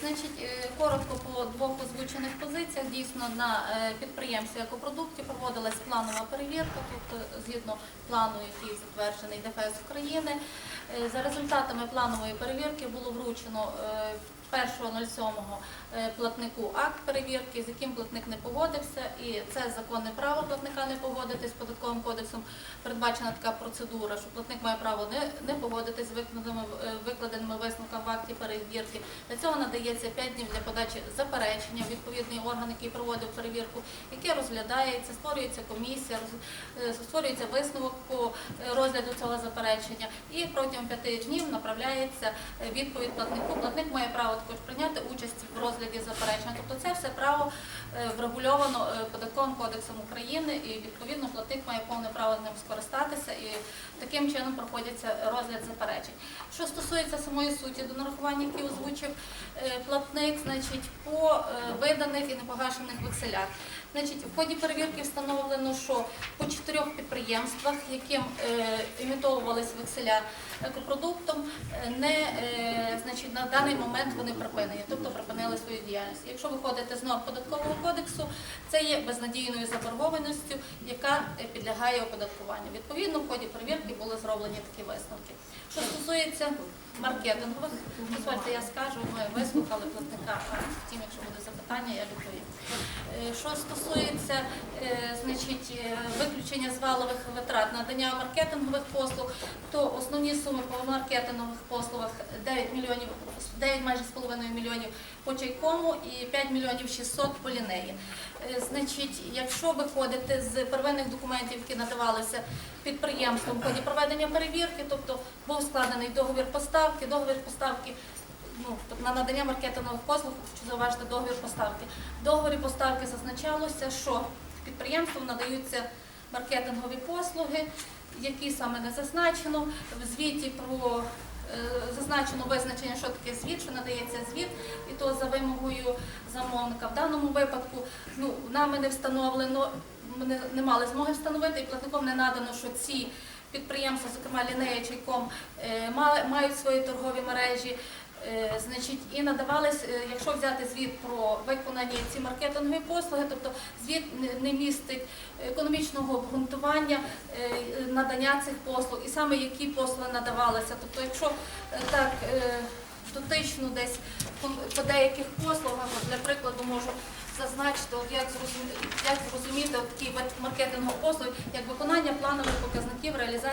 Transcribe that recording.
Значить, е, коротко по двох озвучених позиціях. Дійсно, на е, підприємстві екопродукті проводилась планова перевірка, тобто згідно плану, який затверджений ДФС України. Е, За результатами планової перевірки було вручено 1.07 е, платнику акт перевірки, з яким платник не погодився, і це законне право платника не погодитись з податковим кодексом. Передбачена така процедура, що платник має право не, не погодитись з викладеними, е, викладеними висновками в акті перевірки. Для цього надається 5 днів для подачі заперечення відповідний орган, який проводив перевірку, яке розглядається, створюється комісія, е, створюється висновок по розгляду цього заперечення, і протягом 5 днів направляється відповідь платнику. Платник має право також прийняти участь в розгляді заперечення. Тобто це все право е, врегульовано е, податковим кодексом України, і відповідно платник має повне право ним скористатися і таким чином проходиться розгляд заперечень. Що стосується самої суті до нарахування, які озвучив е, платник, значить по виданих і непогашених векселях. Значить, в ході перевірки встановлено, що по чотирьох підприємствах, яким е, імітовувалися векселя екопродуктом, е, не е, значить на даний момент вони припинені, тобто припинили свою діяльність. Якщо виходити з норм податкового кодексу, це є безнадійною заборгованістю, яка підлягає оподаткуванню. Відповідно, в ході перевірки були зроблені такі висновки. Що стосується маркетингових, дозвольте, я скажу, ми вислухали платника, втім, якщо буде запитання, я відповім. Е, Що стосується е, значить, е, виключення з валових витрат надання маркетингових послуг, то основні суми по маркетингових послугах 9 мільйонів, 9 майже з половиною мільйонів по чайкому і 5 мільйонів 600 по лінеї. Значить, якщо виходити з первинних документів, які надавалися підприємством в ході проведення перевірки, тобто був складений договір поставки, договір поставки на надання маркетингових послуг, хочу зауважити договір поставки. В договорі поставки зазначалося, що підприємствам надаються маркетингові послуги, які саме не зазначено. В звіті про е, зазначено визначення, що таке звіт, що надається звіт, і то за вимогою замовника. В даному випадку ну, нами не встановлено, ми не, не мали змоги встановити, і платником не надано, що ці підприємства, зокрема Лінея Чайком, е, мають свої торгові мережі. Е, Значить, і надавались, е, якщо взяти звіт про виконані ці маркетингові послуги, тобто звіт не- містить економічного обґрунтування е, надання цих послуг, і саме які послуги надавалися. Тобто, якщо так дотично десь по- деяких послугах, для прикладу, можу зазначити, от як зрозуміти, як зрозуміти такий вид маркетингових як виконання планових показників реалізації.